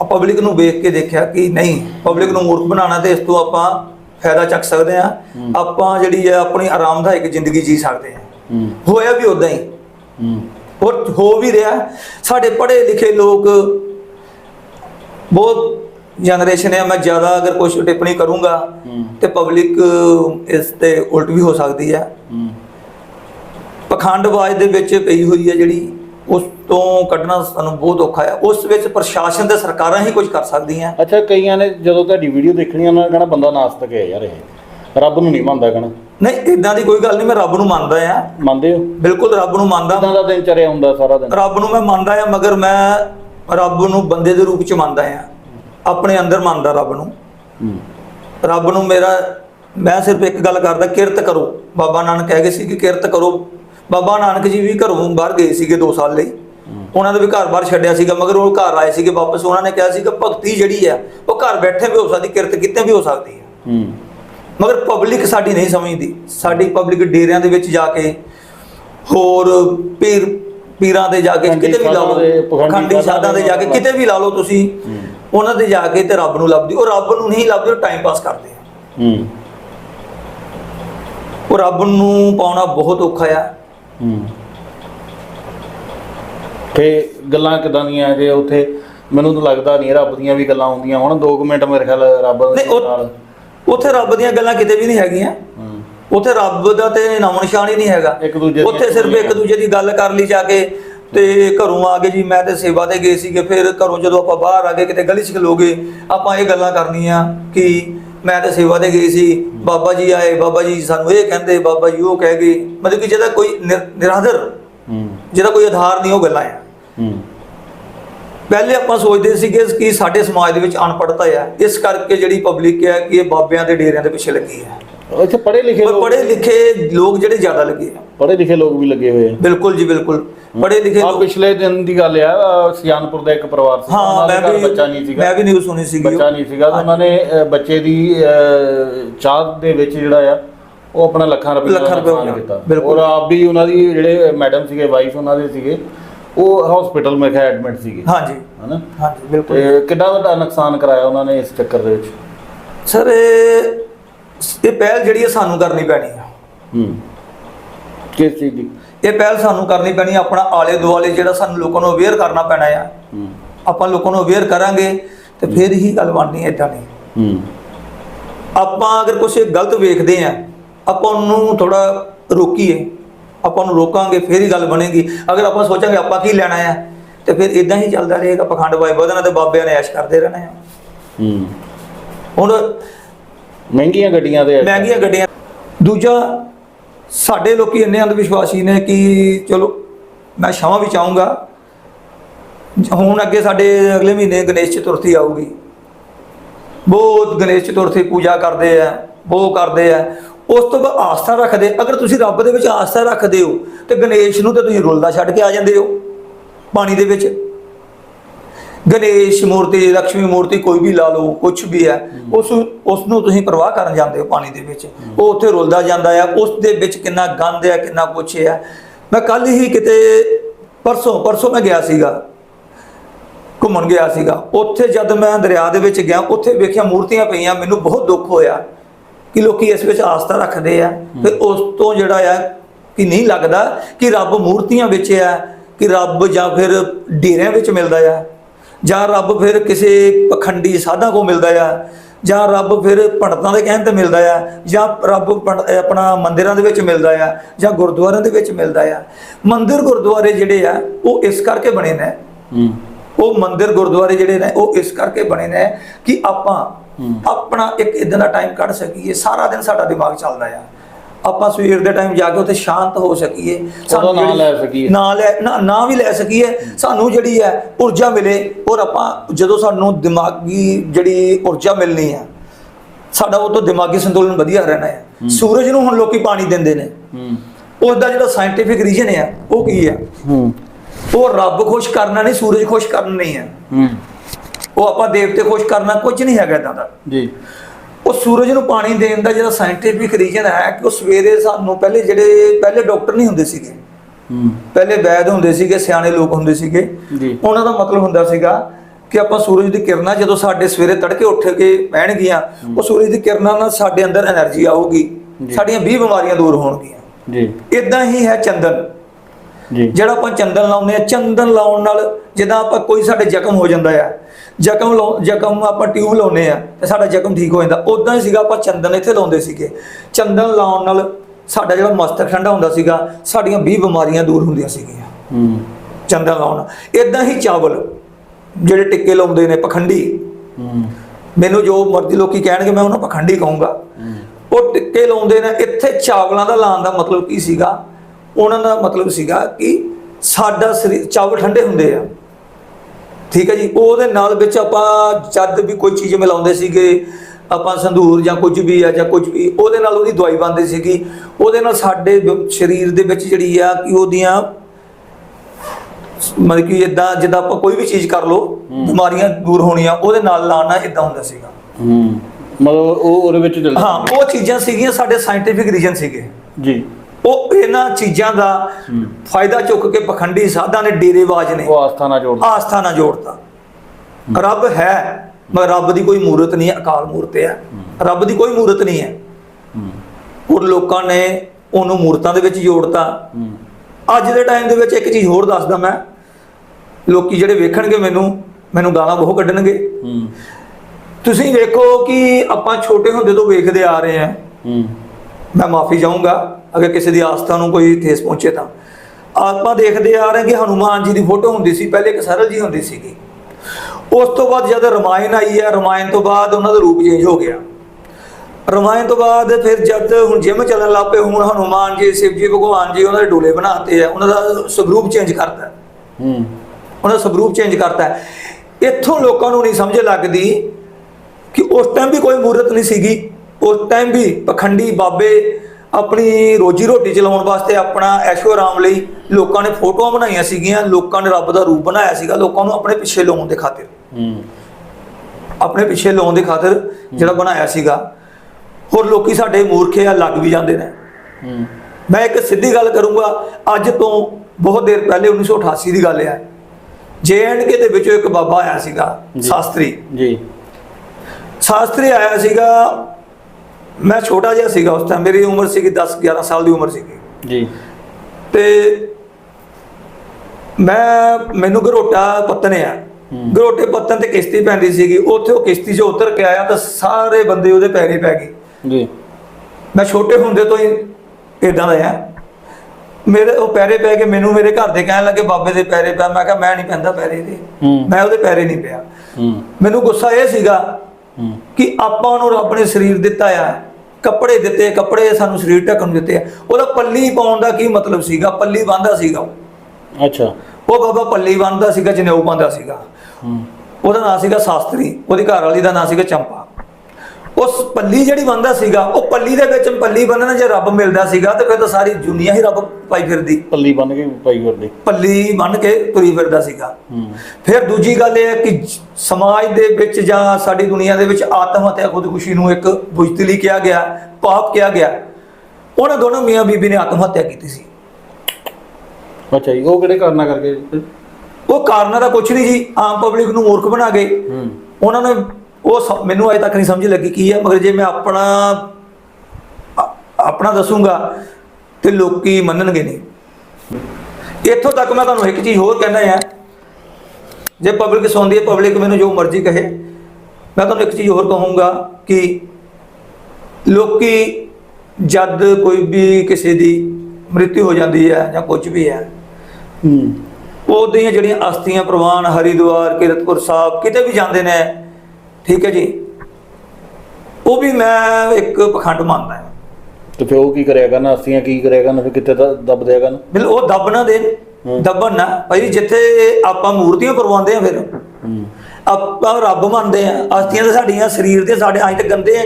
ਪਬਲਿਕ ਨੂੰ ਵੇਖ ਕੇ ਦੇਖਿਆ ਕਿ ਨਹੀਂ ਪਬਲਿਕ ਨੂੰ ਮੂਰਖ ਬਣਾਉਣਾ ਤੇ ਇਸ ਤੋਂ ਆਪਾਂ ਫਾਇਦਾ ਚੱਕ ਸਕਦੇ ਆ ਆਪਾਂ ਜਿਹੜੀ ਹੈ ਆਪਣੀ ਆਰਾਮਦਾਇਕ ਜ਼ਿੰਦਗੀ ਜੀ ਸਕਦੇ ਆ ਹੋਇਆ ਵੀ ਉਦਾਂ ਹੀ। ਹੋਰ ਹੋ ਵੀ ਰਿਹਾ। ਸਾਡੇ ਪੜ੍ਹੇ ਲਿਖੇ ਲੋਕ ਬਹੁਤ ਜਨਰੇਸ਼ਨ ਹੈ। ਮੈਂ ਜ਼ਿਆਦਾ ਅਗਰ ਕੁਝ ਟਿੱਪਣੀ ਕਰੂੰਗਾ। ਤੇ ਪਬਲਿਕ ਇਸ ਤੇ ਉਲਟ ਵੀ ਹੋ ਸਕਦੀ ਹੈ। ਹੂੰ। ਪਖੰਡਵਾਜ ਦੇ ਵਿੱਚ ਪਈ ਹੋਈ ਹੈ ਜਿਹੜੀ ਉਸ ਤੋਂ ਕੱਢਣਾ ਸਾਨੂੰ ਬਹੁਤ ਔਖਾ ਹੈ। ਉਸ ਵਿੱਚ ਪ੍ਰਸ਼ਾਸਨ ਤੇ ਸਰਕਾਰਾਂ ਹੀ ਕੁਝ ਕਰ ਸਕਦੀਆਂ। ਅੱਛਾ ਕਈਆਂ ਨੇ ਜਦੋਂ ਤੁਹਾਡੀ ਵੀਡੀਓ ਦੇਖਣੀ ਉਹਨਾਂ ਨੇ ਕਹਣਾ ਬੰਦਾ ਨਾਸਤਕ ਹੈ ਯਾਰ ਇਹ। ਰੱਬ ਨੂੰ ਨਹੀਂ ਮੰਨਦਾ ਕਹਣਾ। ਨਹੀਂ ਇਦਾਂ ਦੀ ਕੋਈ ਗੱਲ ਨਹੀਂ ਮੈਂ ਰੱਬ ਨੂੰ ਮੰਨਦਾ ਆ ਮੰਨਦੇ ਹੋ? ਬਿਲਕੁਲ ਰੱਬ ਨੂੰ ਮੰਨਦਾ ਕਿਦਾਂ ਦਾ ਦਿਨ ਚਰਿਆ ਹੁੰਦਾ ਸਾਰਾ ਦਿਨ? ਰੱਬ ਨੂੰ ਮੈਂ ਮੰਨਦਾ ਆ ਮਗਰ ਮੈਂ ਰੱਬ ਨੂੰ ਬੰਦੇ ਦੇ ਰੂਪ ਚ ਮੰਨਦਾ ਆ ਆਪਣੇ ਅੰਦਰ ਮੰਨਦਾ ਰੱਬ ਨੂੰ। ਹੂੰ। ਰੱਬ ਨੂੰ ਮੇਰਾ ਮੈਂ ਸਿਰਫ ਇੱਕ ਗੱਲ ਕਰਦਾ ਕਿਰਤ ਕਰੋ। ਬਾਬਾ ਨਾਨਕ ਕਹਿ ਗਏ ਸੀ ਕਿ ਕਿਰਤ ਕਰੋ। ਬਾਬਾ ਨਾਨਕ ਜੀ ਵੀ ਘਰੋਂ ਬਾਹਰ ਗਏ ਸੀਗੇ 2 ਸਾਲ ਲਈ। ਉਹਨਾਂ ਦਾ ਵੀ ਘਰ ਬਾਹਰ ਛੱਡਿਆ ਸੀਗਾ ਮਗਰ ਉਹ ਘਰ ਆਏ ਸੀਗੇ ਵਾਪਸ। ਉਹਨਾਂ ਨੇ ਕਿਹਾ ਸੀ ਕਿ ਭਗਤੀ ਜਿਹੜੀ ਹੈ ਉਹ ਘਰ ਬੈਠੇ ਵੀ ਹੋ ਸਕਦੀ ਕਿਰਤ ਕਿਤੇ ਵੀ ਹੋ ਸਕਦੀ ਹੈ। ਹੂੰ। ਮਗਰ ਪਬਲਿਕ ਸਾਡੀ ਨਹੀਂ ਸਮਝਦੀ। ਸਾਡੀ ਪਬਲਿਕ ਡੇਰਿਆਂ ਦੇ ਵਿੱਚ ਜਾ ਕੇ ਹੋਰ ਪੀਰ ਪੀਰਾਂ ਦੇ ਜਾ ਕੇ ਕਿਤੇ ਵੀ ਲਾ ਦੇ, ਲਓ ਖੰਡੀ ਸਾਧਾਂ ਦੇ ਜਾ ਕੇ ਕਿਤੇ ਵੀ ਲਾ ਲਓ ਤੁਸੀਂ। ਉਹਨਾਂ ਦੇ ਜਾ ਕੇ ਤੇ ਰੱਬ ਨੂੰ ਲੱਭਦੀ। ਉਹ ਰੱਬ ਨੂੰ ਨਹੀਂ ਲੱਭਦੇ ਉਹ ਟਾਈਮ ਪਾਸ ਕਰਦੇ ਹੂੰ। ਉਹ ਰੱਬ ਨੂੰ ਪਾਉਣਾ ਬਹੁਤ ਔਖਾ ਆ। ਹੂੰ। ਤੇ ਗੱਲਾਂ ਕਿਦਾਂ ਦੀਆਂ ਜੇ ਉੱਥੇ? ਮੈਨੂੰ ਤਾਂ ਲੱਗਦਾ ਨਹੀਂ ਰੱਬ ਦੀਆਂ ਵੀ ਗੱਲਾਂ ਹੁੰਦੀਆਂ ਹੁਣ। 2 ਮਿੰਟ ਮੇਰੇ ਖਿਆਲ ਰੱਬ ਨਹੀਂ ਨਾਲ। ਉੱਥੇ ਰੱਬ ਦੀਆਂ ਗੱਲਾਂ ਕਿਤੇ ਵੀ ਨਹੀਂ ਹੈਗੀਆਂ। ਉੱਥੇ ਰੱਬ ਦਾ ਤੇ ਨਾਮ ਨਿਸ਼ਾਨ ਹੀ ਨਹੀਂ ਹੈਗਾ। ਇੱਕ ਦੂਜੇ ਦੀਆਂ ਉੱਥੇ ਸਿਰਫ ਇੱਕ ਦੂਜੇ ਦੀ ਗੱਲ ਕਰ ਲਈ ਜਾ ਕੇ ਤੇ ਘਰੋਂ ਆ ਗਏ ਜੀ ਮੈਂ ਤੇ ਸੇਵਾ ਤੇ ਗਏ ਸੀਗੇ ਫਿਰ ਘਰੋਂ ਜਦੋਂ ਆਪਾਂ ਬਾਹਰ ਆ ਗਏ ਕਿਤੇ ਗਲੀ 'ਚ ਖਲੋਗੇ ਆਪਾਂ ਇਹ ਗੱਲਾਂ ਕਰਨੀਆਂ ਕਿ ਮੈਂ ਤੇ ਸੇਵਾ ਤੇ ਗਈ ਸੀ ਬਾਬਾ ਜੀ ਆਏ ਬਾਬਾ ਜੀ ਸਾਨੂੰ ਇਹ ਕਹਿੰਦੇ ਬਾਬਾ ਜੀ ਉਹ ਕਹਿ ਗਏ। ਮਤਲਬ ਕਿ ਜਿਹਦਾ ਕੋਈ ਨਿਰ- ਨਿਰਾਦਰ ਜਿਹਦਾ ਕੋਈ ਆਧਾਰ ਨਹੀਂ ਉਹ ਗੱਲਾਂ ਆ। ਪਹਿਲੇ ਆਪਾਂ ਸੋਚਦੇ ਸੀਗੇ ਕਿ ਸਾਡੇ ਸਮਾਜ ਦੇ ਵਿੱਚ ਅਨਪੜ੍ਹਤਾ ਆ। ਇਸ ਕਰਕੇ ਜਿਹੜੀ ਪਬਲਿਕ ਹੈ ਕਿ ਇਹ ਬਾਬਿਆਂ ਦੇ ਡੇਰਿਆਂ ਦੇ ਪਿੱਛੇ ਲੱਗੀ ਹੈ ਇੱਥੇ ਪੜ੍ਹੇ ਲਿਖੇ ਲੋਕ ਪੜ੍ਹੇ ਲਿਖੇ ਲੋਕ ਜਿਹੜੇ ਜ਼ਿਆਦਾ ਲੱਗੇ ਆ। ਪੜ੍ਹੇ ਲਿਖੇ ਲੋਕ ਵੀ ਲੱਗੇ ਹੋਏ ਆ। ਬਿਲਕੁਲ ਜੀ ਬਿਲਕੁਲ। ਪੜ੍ਹੇ ਲਿਖੇ ਆ ਲੋਕ ਪਿਛਲੇ ਦਿਨ ਦੀ ਗੱਲ ਆ ਸਿਆਨਪੁਰ ਦਾ ਇੱਕ ਪਰਿਵਾਰ ਸੀ ਹਾਂ ਦੇ ਮੈਂ ਵੀ ਬੱਚਾ ਨਹੀਂ ਸੀਗਾ। ਮੈਂ ਵੀ ਨਿਊਜ਼ ਸੁਣੀ ਸੀਗੀ। ਬੱਚਾ ਨਹੀਂ ਸੀਗਾ ਤਾਂ ਉਹਨਾਂ ਨੇ ਬੱਚੇ ਦੀ ਚਾਹ ਦੇ ਵਿੱਚ ਜਿਹੜਾ ਆ ਉਹ ਆਪਣਾ ਲੱਖਾਂ ਰੁਪਏ ਲੱਖਾਂ ਰੁਪਏ ਨੁਕਸਾਨ। ਕੀਤਾ ਬਿਲਕੁਲ। ਔਰ ਆਪ ਵੀ ਉਹਨਾਂ ਦੀ ਜਿਹੜੇ ਮੈਡਮ ਸੀਗੇ ਵਾਈਫ ਉਹਨਾਂ ਦੇ ਸੀਗੇ ਉਹ ਹਸਪੀਟਲ ਮੈਂ ਕਿਹਾ ਐਡਮਿਟ ਸੀਗੇ। ਹਾਂਜੀ। ਹਨਾ? ਹਾਂਜੀ ਬਿਲਕੁਲ। ਤੇ ਕਿੰਨਾ ਵੱਡਾ ਨੁਕਸਾਨ ਕਰਾਇਆ ਉਹਨਾਂ ਨੇ ਇਸ ਚੱਕਰ ਦੇ ਵਿੱਚ? ਸਰ ਇਹ ਇਹ ਪਹਿਲ ਜਿਹੜੀ ਹੈ ਸਾਨੂੰ ਕਰਨੀ ਪੈਣੀ ਹੈ ਹੂੰ। ਕਿਸ ਚੀਜ਼ ਦੀ? ਇਹ ਪਹਿਲ ਸਾਨੂੰ ਕਰਨੀ ਪੈਣੀ ਆਪਣਾ ਆਲੇ ਦੁਆਲੇ ਜਿਹੜਾ ਸਾਨੂੰ ਲੋਕਾਂ ਨੂੰ ਅਵੇਅਰ ਕਰਨਾ ਪੈਣਾ ਆ। ਹੂੰ। ਆਪਾਂ ਲੋਕਾਂ ਨੂੰ ਅਵੇਅਰ ਕਰਾਂਗੇ ਤੇ ਫਿਰ ਹੀ ਗੱਲ ਬਣਨੀ ਹੈ ਇਦਾਂ ਨਹੀਂ। ਹੂੰ। ਆਪਾਂ ਅਗਰ ਕੁਝ ਗਲਤ ਵੇਖਦੇ ਆ ਆਪਾਂ ਉਹਨੂੰ ਥੋੜਾ ਰੋਕੀਏ। ਆਪਾਂ ਉਹਨੂੰ ਰੋਕਾਂਗੇ ਫਿਰ ਹੀ ਗੱਲ ਬਣੇਗੀ। ਅਗਰ ਆਪਾਂ ਸੋਚਾਂਗੇ ਆਪਾਂ ਕੀ ਲੈਣਾ ਆ ਤੇ ਫਿਰ ਇਦਾਂ ਹੀ ਚੱਲਦਾ ਰਹੇਗਾ ਪਖੰਡਵਾਈ ਵਧਣਾ ਤੇ ਬਾਬਿਆਂ ਨੇ ਐਸ਼ ਕਰਦੇ ਰਹਿਣਾ ਹੂੰ। ਹੁਣ ਮਹਿੰਗੀਆਂ ਗੱਡੀਆਂ ਦੇ ਮਹਿੰਗੀਆਂ ਗੱਡੀਆਂ। ਦੂਜਾ ਸਾਡੇ ਲੋਕੀ ਇੰਨੇ ਅੰਧ ਵਿਸ਼ਵਾਸੀ ਨੇ ਕਿ ਚਲੋ ਮੈਂ ਸ਼ਾਮਾਂ ਵੀ ਚਾਹੂੰਗਾ। ਹੁਣ ਅੱਗੇ ਸਾਡੇ ਅਗਲੇ ਮਹੀਨੇ ਗਣੇਸ਼ ਚਤੁਰਥੀ ਆਊਗੀ। ਬਹੁਤ ਗਣੇਸ਼ ਚਤੁਰਥੀ ਪੂਜਾ ਕਰਦੇ ਆ ਬਹੁਤ ਕਰਦੇ ਆ। ਉਸ ਤੋਂ ਬਾਅਦ ਆਸਥਾ ਰੱਖਦੇ। ਅਗਰ ਤੁਸੀਂ ਰੱਬ ਦੇ ਵਿੱਚ ਆਸਥਾ ਰੱਖਦੇ ਹੋ, ਤੇ ਗਣੇਸ਼ ਨੂੰ ਤੇ ਤੁਸੀਂ ਰੁਲਦਾ ਛੱਡ ਕੇ ਆ ਜਾਂਦੇ ਹੋ ਪਾਣੀ ਦੇ ਵਿੱਚ। ਗਣੇਸ਼ ਮੂਰਤੀ ਲక్ష్ਮੀ ਮੂਰਤੀ ਕੋਈ ਵੀ ਲਾ ਲਓ ਕੁਝ ਵੀ ਹੈ, ਉਸ ਉਸ ਨੂੰ ਤੁਸੀਂ ਪ੍ਰਵਾਹ ਕਰਨ ਜਾਂਦੇ ਹੋ ਪਾਣੀ ਦੇ ਵਿੱਚ। ਉਹ ਉੱਥੇ ਰੁਲਦਾ ਜਾਂਦਾ ਆ, ਉਸ ਦੇ ਵਿੱਚ ਕਿੰਨਾ ਗੰਦ ਹੈ, ਕਿੰਨਾ ਕੁਛ ਹੈ। ਮੈਂ ਕੱਲ ਹੀ ਕਿਤੇ ਪਰਸੋਂ ਪਰਸੋਂ ਮੈਂ ਗਿਆ ਸੀਗਾ, ਘੁੰਮਣ ਗਿਆ ਸੀਗਾ। ਉੱਥੇ ਜਦ ਮੈਂ ਦਰਿਆ ਦੇ ਵਿੱਚ ਗਿਆ, ਉੱਥੇ ਵੇਖਿਆ ਮੂਰਤੀਆਂ ਪਈਆਂ, ਮੈਨੂੰ ਬਹੁਤ ਦੁੱਖ ਹੋਇਆ। ਕਿ ਲੋਕੀ ਇਸ ਵਿੱਚ ਆਸਥਾ ਰੱਖਦੇ ਆ। ਫਿਰ ਉਸ ਤੋਂ ਜਿਹੜਾ ਆ ਕਿ ਨਹੀਂ ਲੱਗਦਾ ਕਿ ਰੱਬ ਮੂਰਤੀਆਂ ਵਿੱਚ ਆ ਕਿ ਰੱਬ ਜਾਂ ਫਿਰ ਡੇਰਿਆਂ ਵਿੱਚ ਮਿਲਦਾ ਆ। ਜਾਂ ਰੱਬ ਫਿਰ ਕਿਸੇ ਪਖੰਡੀ ਸਾਧਾਂ ਕੋ ਮਿਲਦਾ ਆ। ਜਾਂ ਰੱਬ ਫਿਰ ਪੰਡਤਾਂ ਦੇ ਕਹਿਣ ਤੇ ਮਿਲਦਾ ਆ। ਜਾਂ ਰੱਬ ਆਪਣਾ ਮੰਦਿਰਾਂ ਦੇ ਵਿੱਚ ਮਿਲਦਾ ਆ ਜਾਂ ਗੁਰਦੁਆਰਿਆਂ ਦੇ ਵਿੱਚ ਮਿਲਦਾ ਆ। ਮੰਦਿਰ ਗੁਰਦੁਆਰੇ ਜਿਹੜੇ ਆ ਉਹ ਇਸ ਕਰਕੇ ਬਣੇ ਨੇ। ਉਹ ਮੰਦਿਰ ਗੁਰਦੁਆਰੇ ਜਿਹੜੇ ਨੇ ਉਹ ਇਸ ਕਰਕੇ ਬਣੇ ਨੇ ਕਿ ਆਪਾਂ ਆਪਣਾ ਇੱਕ ਇਦਾਂ ਦਾ ਟਾਈਮ ਕੱਢ ਸਕੀਏ ਸਾਰਾ ਦਿਨ ਸਾਡਾ ਦਿਮਾਗ ਚੱਲਦਾ ਆ। ਆਪਾਂ ਸਵੇਰ ਦੇ ਟਾਈਮ ਜਾ ਕੇ ਉੱਥੇ ਸ਼ਾਂਤ ਹੋ ਸਕੀਏ। ਉਹਦਾ ਨਾਂ ਲੈ ਸਕੀਏ। ਨਾਂ ਲੈ ਨਾ ਵੀ ਲੈ ਸਕੀਏ। ਸਾਨੂੰ ਜਿਹੜੀ ਹੈ ਊਰਜਾ ਮਿਲੇ ਔਰ ਆਪਾਂ ਜਦੋਂ ਸਾਨੂੰ ਦਿਮਾਗੀ ਜਿਹੜੀ ਊਰਜਾ ਮਿਲਣੀ ਹੈ ਸਾਡਾ ਉਹ ਤੋਂ ਦਿਮਾਗੀ ਸੰਤੁਲਨ ਵਧੀਆ ਰਹਿਣਾ ਹੈ। ਸੂਰਜ ਨੂੰ ਹੁਣ ਲੋਕੀ ਪਾਣੀ ਦਿੰਦੇ ਨੇ। ਉਸ ਦਾ ਜਿਹੜਾ ਸਾਇੰਟੀਫਿਕ ਰੀਜਨ ਹੈ ਉਹ ਕੀ ਹੈ? ਉਹ ਰੱਬ ਖੁਸ਼ ਕਰਨਾ ਨਹੀਂ ਸੂਰਜ ਖੁਸ਼ ਕਰਨਾ ਨਹੀਂ ਹੂੰ। ਉਹ ਆਪਾਂ ਦੇਵਤੇ ਖੁਸ਼ ਕਰਨਾ ਕੁਝ ਨਹੀਂ ਹੈਗਾ ਇਦਾਂ ਦਾ। ਜੀ। ਉਹ ਸੂਰਜ ਨੂੰ ਪਾਣੀ ਦੇਣ ਦਾ ਜਿਹੜਾ ਸਾਇੰਟਿਫਿਕ ਰੀਜਨ ਹੈ ਕਿ ਉਹ ਸਵੇਰੇ ਸਾਨੂੰ ਪਹਿਲੇ ਜਿਹੜੇ ਪਹਿਲੇ ਡਾਕਟਰ ਨਹੀਂ ਹੁੰਦੇ ਸੀਗੇ। ਪਹਿਲੇ ਵੈਦ ਹੁੰਦੇ ਸੀਗੇ ਸਿਆਣੇ ਲੋਕ ਹੁੰਦੇ ਸੀਗੇ। ਉਹਨਾਂ ਦਾ ਮਤਲਬ ਹੁੰਦਾ ਸੀਗਾ ਕਿ ਆਪਾਂ ਸੂਰਜ ਦੀ ਕਿਰਨਾਂ ਜਦੋਂ ਸਾਡੇ ਸਵੇਰੇ ਤੜਕੇ ਉੱਠ ਕੇ ਪੈਣਗੀਆਂ ਉਹ ਸੂਰਜ ਦੀ ਕਿਰਨਾਂ ਨਾਲ ਸਾਡੇ ਅੰਦਰ એનર્ਜੀ ਆਊਗੀ। ਸਾਡੀਆਂ 20 ਬਿਮਾਰੀਆਂ ਦੂਰ ਹੋਣਗੀਆਂ। ਜੀ। ਇਦਾਂ ਹੀ ਹੈ ਚੰਦਨ। ਜੀ। ਜਿਹੜਾ ਆਪਾਂ ਚੰਦਨ ਲਾਉਂਦੇ ਆ ਚੰਦਨ ਲਾਉਣ ਨਾਲ ਜਿੱਦਾਂ ਆਪਾਂ ਕੋਈ ਸਾਡੇ ਜ਼ਖਮ ਹੋ ਜਾਂਦਾ ਆ ਜ਼ਖਮ ਲਾਉ- ਜ਼ਖਮ ਆਪਾਂ ਟਿਊਬ ਲਾਉਂਦੇ ਆ ਤੇ ਸਾਡਾ ਜ਼ਖਮ ਠੀਕ ਹੋ ਜਾਂਦਾ। ਉਦਾਂ ਹੀ ਸੀਗਾ ਆਪਾਂ ਚੰਦਨ ਇੱਥੇ ਲਾਉਂਦੇ ਸੀਗੇ। ਚੰਦਨ ਲਾਉਣ ਨਾਲ ਸਾਡਾ ਜਿਹੜਾ ਮਸਤਕ ਠੰਡਾ ਹੁੰਦਾ ਸੀਗਾ ਸਾਡੀਆਂ 20 ਬਿਮਾਰੀਆਂ ਦੂਰ ਹੁੰਦੀਆਂ ਸੀਗੀਆਂ। ਹੂੰ। ਚੰਦਨ ਲਾਉਣ ਇਦਾਂ ਹੀ ਚਾਵਲ ਜਿਹੜੇ ਟਿੱਕੇ ਲਾਉਂਦੇ ਨੇ ਪਖੰਡੀ। ਹੂੰ। ਮੈਨੂੰ ਜੋ ਮਰਜ਼ੀ ਲੋਕੀ ਕਹਿਣਗੇ ਮੈਂ ਉਹਨਾਂ ਪਖੰਡੀ ਕਹੂੰਗਾ। ਉਹ ਟਿੱਕੇ ਲਾਉਂਦੇ ਨੇ ਇੱਥੇ ਚਾਵਲਾਂ ਦਾ ਲਾਉਣ ਦਾ ਮਤਲਬ ਕੀ ਸੀਗਾ? ਉਹਨਾਂ ਦਾ ਮਤਲਬ ਸੀਗਾ ਕਿ ਸਾਡਾ ਸਰੀਰ ਚਾਵਲ ਠੰਡੇ ਹੁੰਦੇ ਆ। ਠੀਕ ਹੈ ਜੀ ਉਹਦੇ ਨਾਲ ਵਿੱਚ ਆਪਾਂ ਜਦ ਵੀ ਕੋਈ ਚੀਜ਼ ਮਿਲਾਉਂਦੇ ਸੀਗੇ ਆਪਾਂ ਸੰਧੂਰ ਜਾਂ ਕੁਝ ਵੀ ਆ ਜਾਂ ਕੁਝ ਵੀ ਉਹਦੇ ਨਾਲ ਉਹਦੀ ਦਵਾਈ ਬਣਦੀ ਸੀਗੀ। ਉਹਦੇ ਨਾਲ ਸਾਡੇ ਸਰੀਰ ਦੇ ਵਿੱਚ ਜਿਹੜੀ ਆ ਕਿ ਉਹਦੀਆਂ ਮਤਲਬ ਕਿ ਇਦਾਂ ਜਿੱਦਾਂ ਆਪਾਂ ਕੋਈ ਵੀ ਚੀਜ਼ ਕਰ ਲਓ ਬਿਮਾਰੀਆਂ ਦੂਰ ਹੋਣੀਆਂ ਉਹਦੇ ਨਾਲ ਲਾਣਾ ਇਦਾਂ ਹੁੰਦਾ ਸੀਗਾ। ਹੂੰ। ਮਤਲਬ ਉਹ ਉਹਦੇ ਵਿੱਚ ਹਾਂ ਉਹ ਚੀਜ਼ਾਂ ਸੀਗੀਆਂ ਸਾਡੇ ਸਾਇੰਟੀਫਿਕ ਰੀਜਨ ਸੀਗੇ। ਜੀ। ਉਹ ਇਹਨਾਂ ਚੀਜ਼ਾਂ ਦਾ ਫਾਇਦਾ ਚੁੱਕ ਕੇ ਪਖੰਡੀ ਸਾਧਾਂ ਨੇ ਡੇਰੇਬਾਜ਼ ਨੇ। ਉਹ ਆਸਥਾ ਨਾਲ ਜੋੜ ਆਸਥਾ ਨਾਲ ਜੋੜਤਾ ਰੱਬ ਹੈ ਮਗਰ ਰੱਬ ਦੀ ਕੋਈ ਮੂਰਤ ਨਹੀਂ ਅਕਾਲ ਮੂਰਤ ਹੈ। ਰੱਬ ਦੀ ਕੋਈ ਮੂਰਤ ਨਹੀਂ ਹੈ। ਔਰ ਲੋਕਾਂ ਨੇ ਉਹਨੂੰ ਮੂਰਤਾਂ ਦੇ ਵਿੱਚ ਜੋੜਤਾ। ਅੱਜ ਦੇ ਟਾਈਮ ਦੇ ਵਿੱਚ ਇੱਕ ਚੀਜ਼ ਹੋਰ ਦੱਸਦਾ ਮੈਂ। ਲੋਕੀ ਜਿਹੜੇ ਵੇਖਣਗੇ ਮੈਨੂੰ ਮੈਨੂੰ ਗਾਲਾਂ ਬਹੁਤ ਕੱਢਣਗੇ। ਤੁਸੀਂ ਵੇਖੋ ਕਿ ਆਪਾਂ ਛੋਟੇ ਹੁੰਦੇ ਤੋਂ ਵੇਖਦੇ ਆ ਰਹੇ ਹੂੰ। ਮੈਂ ਮਾਫੀ ਚਾਹੂੰਗਾ ਅਗਰ ਕਿਸੇ ਦੀ ਆਸਥਾ ਨੂੰ ਕੋਈ ਠੇਸ ਪਹੁੰਚੇ ਤਾਂ। ਆਪਾਂ ਦੇਖਦੇ ਆ ਰਹੇ ਕਿ ਹਨੂਮਾਨ ਜੀ ਦੀ ਫੋਟੋ ਹੁੰਦੀ ਸੀ ਪਹਿਲੇ ਇੱਕ ਸਰਲ ਜੀ ਹੁੰਦੀ ਸੀਗੀ। ਉਸ ਤੋਂ ਬਾਅਦ ਜਦ ਰਮਾਇਣ ਆਈ ਹੈ ਰਮਾਇਣ ਤੋਂ ਬਾਅਦ ਉਹਨਾਂ ਦਾ ਰੂਪ ਚੇਂਜ ਹੋ ਗਿਆ। ਰਮਾਇਣ ਤੋਂ ਬਾਅਦ ਫਿਰ ਜਦ ਹੁਣ ਜਿਮ ਚੱਲਣ ਲੱਗ ਪਏ ਹੁਣ ਹਨੂਮਾਨ ਜੀ ਸ਼ਿਵ ਜੀ ਭਗਵਾਨ ਜੀ ਉਹਨਾਂ ਦੇ ਡੋਲੇ ਬਣਾਤੇ ਆ ਉਹਨਾਂ ਦਾ ਸਵਰੂਪ ਚੇਂਜ ਕਰਤਾ। ਹੂੰ। ਉਹਨਾਂ ਦਾ ਸਵਰੂਪ ਚੇਂਜ ਕਰਤਾ। ਇੱਥੋਂ ਲੋਕਾਂ ਨੂੰ ਨਹੀਂ ਸਮਝ ਲੱਗਦੀ ਕਿ ਉਸ ਟਾਈਮ ਵੀ ਕੋਈ ਮੂਰਤ ਨਹੀਂ ਸੀਗੀ। ਉਸ ਟਾਈਮ ਵੀ ਪਖੰਡੀ ਬਾਬੇ ਆਪਣੀ ਰੋਜੀ ਰੋਟੀ ਚਲਾਉਣ ਵਾਸਤੇ ਆਪਣਾ ਐਸ਼ੋ ਆਰਾਮ ਲਈ ਲੋਕਾਂ ਨੇ ਫੋਟੋਆਂ ਬਣਾਈਆਂ ਸੀਗੀਆਂ ਲੋਕਾਂ ਨੇ ਰੱਬ ਦਾ ਰੂਪ ਬਣਾਇਆ ਸੀਗਾ ਲੋਕਾਂ ਨੂੰ ਆਪਣੇ ਪਿੱਛੇ ਲਾਉਣ ਦੇ ਖਾਤਰ। ਹੂੰ। ਆਪਣੇ ਪਿੱਛੇ ਲਾਉਣ ਦੇ ਖਾਤਰ ਜਿਹੜਾ ਬਣਾਇਆ ਸੀਗਾ। ਹੋਰ ਲੋਕੀ ਸਾਡੇ ਮੂਰਖੇ ਆ ਲੱਗ ਵੀ ਜਾਂਦੇ ਨੇ। ਹੂੰ। ਮੈਂ ਇੱਕ ਸਿੱਧੀ ਗੱਲ ਕਰੂੰਗਾ ਅੱਜ ਤੋਂ ਬਹੁਤ ਦੇਰ ਪਹਿਲੇ 1988 ਦੀ ਗੱਲ ਹੈ। ਜੇਐਨਕੇ ਦੇ ਵਿੱਚੋਂ ਇੱਕ ਬਾਬਾ ਆਇਆ ਸੀਗਾ ਜੀ। ਸ਼ਾਸਤਰੀ। ਜੀ। ਸ਼ਾਸਤਰੀ ਆਇਆ ਸੀਗਾ ਮੈਂ ਛੋਟਾ ਜਿਹਾ ਸੀਗਾ ਉਸ ਟਾਈਮ ਮੇਰੀ ਉਮਰ ਸੀਗੀ 10 11 ਸਾਲ ਦੀ ਉਮਰ ਸੀਗੀ। ਜੀ। ਤੇ ਮੈਂ ਮੈਨੂੰ ਘਰੋਟਾ ਪੱਤਨੇ ਆ ਹੂੰ। ਘਰੋਟੇ ਪੱਤਨ ਤੇ ਕਿਸ਼ਤੀ ਪੈਂਦੀ ਸੀਗੀ। ਉੱਥੇ ਉਹ ਕਿਸ਼ਤੀ 'ਚੋਂ ਉਤਰ ਕੇ ਆਇਆ ਤਾਂ ਸਾਰੇ ਬੰਦੇ ਉਹਦੇ ਪੈਰੇ ਪੈ ਗਏ। ਜੀ। ਮੈਂ ਛੋਟੇ ਹੁੰਦੇ ਤੋਂ ਹੀ ਇਦਾਂ ਦਾ ਆ ਮੇਰੇ ਉਹ ਪੈਰੇ ਪੈ ਕੇ ਮੈਨੂੰ ਮੇਰੇ ਘਰ ਦੇ ਕਹਿਣ ਲੱਗੇ ਬਾਬੇ ਦੇ ਪੈਰੇ ਪਿਆ ਮੈਂ ਕਿਹਾ ਮੈਂ ਨਹੀਂ ਪੈਂਦਾ ਪੈਰੇ ਦੇ। ਮੈਂ ਉਹਦੇ ਪੈਰੇ ਨਹੀਂ ਪਿਆ। ਮੈਨੂੰ ਗੁੱਸਾ ਇਹ ਸੀਗਾ ਕਿ ਆਪਾਂ ਨੂੰ ਰੱਬ ਨੇ ਸਰੀਰ ਦਿੱਤਾ ਆ ਕੱਪੜੇ ਦਿੱਤੇ ਕੱਪੜੇ ਸਾਨੂੰ ਸਰੀਰ ਢੱਕਣ ਨੂੰ ਦਿੱਤੇ ਆ। ਉਹਦਾ ਪੱਲੀ ਪਾਉਣ ਦਾ ਕੀ ਮਤਲਬ ਸੀਗਾ? ਪੱਲੀ ਬੰਨਦਾ ਸੀਗਾ। ਅੱਛਾ। ਉਹ ਬਾਬਾ ਪੱਲੀ ਬੰਨਦਾ ਸੀਗਾ ਜਨੇਊ ਪਾਉਂਦਾ ਸੀਗਾ। ਉਹਦਾ ਨਾਂ ਸੀਗਾ ਸ਼ਾਸਤਰੀ ਉਹਦੀ ਘਰ ਵਾਲੀ ਦਾ ਨਾਂ ਸੀਗਾ ਚੰਪਾ। ਉਸ ਪੱਲੀ ਜਿਹੜੀ ਬੰਨਦਾ ਸੀਗਾ ਉਹ ਪੱਲੀ ਦੇ ਵਿੱਚ ਪੱਲੀ ਬੰਨਣਾ ਜੇ ਰੱਬ ਮਿਲਦਾ ਸੀਗਾ ਤੇ ਫਿਰ ਤਾਂ ਸਾਰੀ ਦੁਨੀਆ ਹੀ ਰੱਬ ਪਾਈ ਫਿਰਦੀ। ਪੱਲੀ ਬੰਨ ਕੇ ਪਾਈ ਵਰਦੇ ਪੱਲੀ ਬੰਨ ਕੇ ਤੁਰੀ ਫਿਰਦਾ ਸੀਗਾ। ਹੂੰ। ਫਿਰ ਦੂਜੀ ਗੱਲ ਇਹ ਹੈ ਕਿ ਸਮਾਜ ਦੇ ਵਿੱਚ ਜਾਂ ਸਾਡੀ ਦੁਨੀਆ ਦੇ ਵਿੱਚ ਆਤਮ ਹੱਤਿਆ ਖੁਦਕੁਸ਼ੀ ਨੂੰ ਇੱਕ ਬੁਝਤਲੀ ਕਿਹਾ ਗਿਆ ਪਾਪ ਕਿਹਾ ਗਿਆ। ਉਹਨਾਂ ਦੋਨੋਂ ਮੀਆਂ ਬੀਬੀ ਨੇ ਆਤਮ ਹੱਤਿਆ ਕੀਤੀ ਸੀ। ਅੱਛਾ ਜੀ ਉਹ ਕਿਹੜੇ ਕਰਨਾ ਕਰਕੇ? ਉਹ ਕਾਰਨਾਂ ਦਾ ਕੁਝ ਨਹੀਂ ਜੀ ਆਮ ਪਬਲਿਕ ਨੂੰ ਮੂਰਖ ਬਣਾ ਗਏ। ਹੂੰ। ਉਹਨਾਂ ਨੇ ਉਹ ਮੈਨੂੰ ਅਜੇ ਤੱਕ ਨਹੀਂ ਸਮਝ ਲੱਗੀ ਕੀ ਹੈ ਮਗਰ ਜੇ ਮੈਂ ਆਪਣਾ ਆਪਣਾ ਦੱਸੂਗਾ ਤੇ ਲੋਕੀ ਮੰਨਣਗੇ ਨਹੀਂ। ਇੱਥੋਂ ਤੱਕ ਮੈਂ ਤੁਹਾਨੂੰ ਇੱਕ ਚੀਜ਼ ਹੋਰ ਕਹਿਣਾ ਹੈ। ਜੇ ਪਬਲਿਕ ਸੁਣਦੀ ਹੈ ਪਬਲਿਕ ਮੈਨੂੰ ਜੋ ਮਰਜ਼ੀ ਕਹੇ ਮੈਂ ਤੁਹਾਨੂੰ ਇੱਕ ਚੀਜ਼ ਹੋਰ ਕਹੂੰਗਾ ਕਿ ਲੋਕੀ ਜਦ ਕੋਈ ਵੀ ਕਿਸੇ ਦੀ ਮ੍ਰਿਤੂ ਹੋ ਜਾਂਦੀ ਹੈ ਜਾਂ ਕੁਝ ਵੀ ਹੈ ਹੂੰ। ਉਹਦੀਆਂ ਜਿਹੜੀਆਂ ਅਸਥੀਆਂ ਪ੍ਰਵਾਨ ਹਰਿਦੁਆਰ ਕੀਰਤਪੁਰ ਸਾਹਿਬ ਕਿਤੇ ਵੀ ਜਾਂਦੇ ਨੇ ਠੀਕ ਹੈ ਜੀ। ਉਹ ਵੀ ਮੈਂ ਇੱਕ ਪਖੰਡ ਮੰਨਦਾ ਹਾਂ। ਤੇ ਫਿਰ ਉਹ ਕੀ ਕਰਿਆ ਕਰਨ? ਅਸੀਆਂ ਕੀ ਕਰਿਆ ਕਰਨ? ਫਿਰ ਕਿੱਥੇ ਦੱਬ ਦਿਆ ਕਰਨ? ਬਿਲ ਉਹ ਦੱਬ ਨਾ ਦੇਣ ਦੱਬਣ ਨਾ। ਭਾਈ ਜਿੱਥੇ ਆਪਾਂ ਮੂਰਤੀਆਂ ਕਰਵਾਉਂਦੇ ਆ ਫਿਰ। ਆਪਾਂ ਰੱਬ ਮੰਨਦੇ ਆ। ਅਸਥੀਆਂ ਤਾਂ ਸਾਡੀਆਂ ਸਰੀਰ ਦੇ ਸਾਡੇ ਅੱਜ ਤੱਕ ਗੰਦੇ ਆ।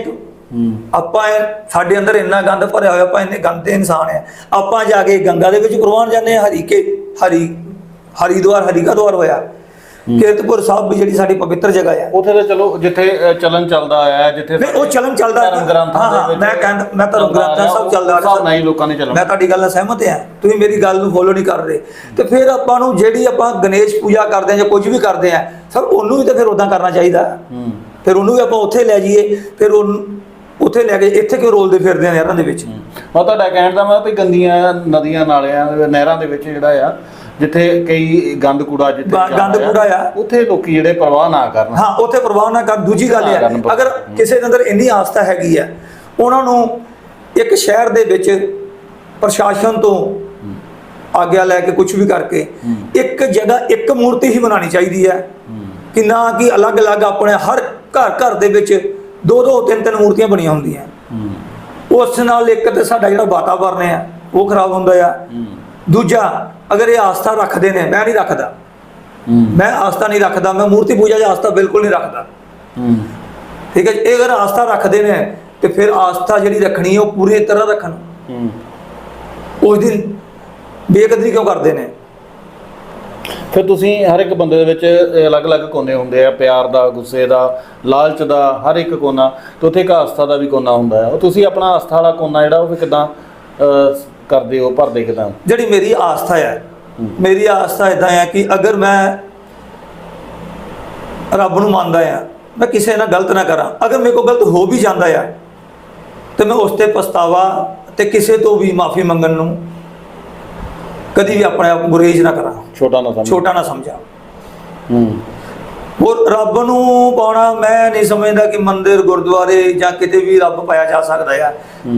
ਆਪਾਂ ਸਾਡੇ ਅੰਦਰ ਇੰਨਾ ਗੰਦ ਭਰਿਆ ਹੋਇਆ ਆਪਾਂ ਇੰਨੇ ਗੰਦੇ ਇਨਸਾਨ ਆ। ਆਪਾਂ ਜਾ ਕੇ ਗੰਗਾ ਦੇ ਵਿੱਚ ਕਰਵਾਉਣ ਜਾਂਦੇ ਆ। ਹਰੀ ਕੇ ਹਰੀ ਹਰਿਦੁਆਰ ਹਰੀ ਕਾ ਦੁਆਰ ਹੋਇਆ। ਕੀਰਤਪੁਰ ਸਾਹਿਬ ਵੀ ਜਿਹੜੀ ਸਾਡੀ ਪਵਿੱਤਰ ਜਗ੍ਹਾ ਆ। ਉਥੇ ਤਾਂ ਚਲੋ ਜਿੱਥੇ ਅ, ਚੱਲਨ ਚੱਲਦਾ ਆਇਆ ਜਿੱਥੇ ਨਹੀਂ, ਉਹ ਚੱਲਣ ਚੱਲਦਾ ਧਰਮ ਗ੍ਰੰਥਾਂ ਹਾਂ, ਦੇ ਹਾਂ, ਵਿੱਚ ਮੈਂ ਕਹਿੰਦਾ ਮੈਂ ਧਰਮ ਚੱਲਦਾ ਗ੍ਰੰਥਾਂ ਸਭ ਚੱਲਦਾ ਹਿਸਾਬ ਨਾਲ ਹੀ ਲੋਕਾਂ ਨੇ ਚੱਲਣਾ। ਮੈਂ ਤੁਹਾਡੀ ਗੱਲ ਨਾਲ ਸਹਿਮਤ ਹਾਂ। ਤੁਸੀਂ ਮੇਰੀ ਗੱਲ ਨੂੰ ਫੋਲੋ ਨਹੀਂ ਕਰ ਰਹੇ। ਤੇ ਫਿਰ ਆਪਾਂ ਨੂੰ ਜਿਹੜੀ ਆਪਾਂ ਗਣੇਸ਼ ਪੂਜਾ ਕਰਦੇ ਆ ਜਾਂ ਕੁਝ ਵੀ ਕਰਦੇ ਆ ਸਰ ਉਹਨੂੰ ਵੀ ਤਾਂ ਫਿਰ ਉਦਾਂ ਕਰਨਾ ਚਾਹੀਦਾ। ਹੂੰ। ਫਿਰ ਉਹਨੂੰ ਵੀ ਆਪਾਂ ਉੱਥੇ ਲੈ ਜਾਈਏ। ਫਿਰ ਉਹਨੂੰ ਉੱਥੇ ਲੈ ਕੇ ਇੱਥੇ ਕਿਉਂ ਰੋਲਦੇ ਫਿਰਦੇ ਆ ਨਹਿਰਾਂ ਦੇ ਵਿੱਚ? ਉਹ ਤੁਹਾਡਾ ਕਹਿਣ ਦਾ ਮੈਂ ਵੀ ਗੰਦੀਆਂ ਨਦੀਆਂ ਨਾਲਿਆਂ ਨਹਿਰਾਂ ਦੇ ਵਿੱਚ ਜਿਹੜਾ ਆ ਜਿੱਥੇ ਕਈ ਗੰਦ ਕੂੜਾ ਜਿੱਥੇ ਗੰ- ਗੰਦ ਕੂੜਾ ਆ। ਉੱਥੇ ਲੋਕੀ ਜਿਹੜੇ ਪ੍ਰਵਾਹ ਨਾ ਕਰਨ। ਹਾਂ ਉੱਥੇ ਪ੍ਰਭਾਵ ਨਾ ਕਰ ਦੂਜੀ ਗੱਲ ਇਹ ਹਾਂ, ਹੈ ਕਰਨ ਪਰ- ਅਗਰ ਕਿਸੇ ਦੇ ਅੰਦਰ ਇੰਨੀ ਆਸਥਾ ਹੈਗੀ ਹੈ ਉਹਨਾਂ ਨੂੰ ਇੱਕ ਸ਼ਹਿਰ ਦੇ ਵਿੱਚ ਪ੍ਰਸ਼ਾਸਨ ਤੋਂ ਆਗਿਆ ਲੈ ਕੇ ਕੁਝ ਵੀ ਕਰਕੇ ਇੱਕ ਜਗ੍ਹਾ ਇੱਕ ਮੂਰਤੀ ਹੀ ਬਣਾਉਣੀ ਚਾਹੀਦੀ ਹੈ। ਕਿ ਨਾ ਕਿ ਅਲੱਗ-ਅਲੱਗ ਆਪਣੇ ਹਰ ਘਰ ਘਰ ਦੇ ਵਿੱਚ ਦੋ ਦੋ ਤਿੰਨ ਤਿੰਨ ਮੂਰਤੀਆਂ ਬਣੀਆਂ ਹੁੰਦੀਆਂ। ਹੂੰ। ਉਸ ਨਾਲ ਇੱਕ ਤੇ ਸਾਡਾ ਜਿਹੜਾ ਵਾਤਾਵਰਨ ਹੈ ਉਹ ਖਰਾਬ ਹੁੰਦਾ ਆ। ਦੂਜਾ ਅਗਰ ਇਹ ਆਸਥਾ ਰੱਖਦੇ ਨੇ ਮੈਂ ਨਹੀਂ ਰੱਖਦਾ। ਮੈਂ ਆਸਥਾ ਨਹੀਂ ਰੱਖਦਾ ਮੈਂ ਮੂਰਤੀ ਪੂਜਾ 'ਚ ਆਸਥਾ ਬਿਲਕੁਲ ਨਹੀਂ ਰੱਖਦਾ। ਠੀਕ ਹੈ ਜੀ? ਇਹ ਅਗਰ ਆਸਥਾ ਰੱਖਦੇ ਨੇ ਤੇ ਫਿਰ ਆਸਥਾ ਜਿਹੜੀ ਰੱਖਣੀ ਹੈ ਉਹ ਪੂਰੀ ਤਰ੍ਹਾਂ ਰੱਖਣ। ਉਸ ਦਿਨ ਬੇਕਦਰੀ ਕਿਉਂ ਕਰਦੇ ਨੇ? ਫਿਰ ਤੁਸੀਂ ਹਰ ਇੱਕ ਬੰਦੇ ਦੇ ਵਿੱਚ ਅਲੱਗ-ਅਲੱਗ ਕੋਨੇ ਹੁੰਦੇ ਆ ਪਿਆਰ ਦਾ ਗੁੱਸੇ ਦਾ ਲਾਲਚ ਦਾ ਹਰ ਇੱਕ ਕੋਨਾ। ਤੇ ਉੱਥੇ ਇੱਕ ਆਸਥਾ ਦਾ ਵੀ ਕੋਨਾ ਹੁੰਦਾ ਹੈ। ਉਹ ਤੁਸੀਂ ਆਪਣਾ ਆਸਥਾ ਵਾਲਾ ਕੋਨਾ ਜਿਹੜਾ ਉਹ ਕਿਦਾਂ ਕਰਦੇ ਹੋ ਭਰਦੇ ਕਿਦਾਂ? ਜਿਹੜੀ ਮੇਰੀ ਆਸਥਾ ਹੈ ਮੇਰੀ ਆਸਥਾ ਇਦਾਂ ਹੈ ਕਿ ਅਗਰ ਮੈਂ ਰੱਬ ਨੂੰ ਮੰਨਦਾ ਆ ਮੈਂ ਕਿਸੇ ਨਾਲ ਗਲਤ ਨਾ ਕਰਾਂ। ਅਗਰ ਮੇਰੇ ਕੋਲ ਗਲਤ ਹੋ ਵੀ ਜਾਂਦਾ ਆ ਤੇ ਮੈਂ ਉਸ ਤੇ ਪਛਤਾਵਾ ਤੇ ਕਿਸੇ ਤੋਂ ਵੀ ਮਾਫੀ ਮੰਗਣ ਨੂੰ ਕਦੀ ਵੀ ਆਪਣੇ ਆਪ ਗੁਰੇਜ਼ ਨਾ ਕਰਾਂ। ਛੋਟਾ ਨਾ ਸਮਝ। ਛੋਟਾ ਨਾ ਸਮਝਾਂ। ਹੂੰ। ਹੋਰ ਰੱਬ ਨੂੰ ਪਾਉਣਾ ਮੈਂ ਨਹੀਂ ਸਮਝਦਾ ਕਿ ਮੰਦਿਰ ਗੁਰਦੁਆਰੇ ਜਾਂ ਕਿਤੇ ਵੀ ਰੱਬ ਪਾਇਆ ਜਾ ਸਕਦਾ ਆ।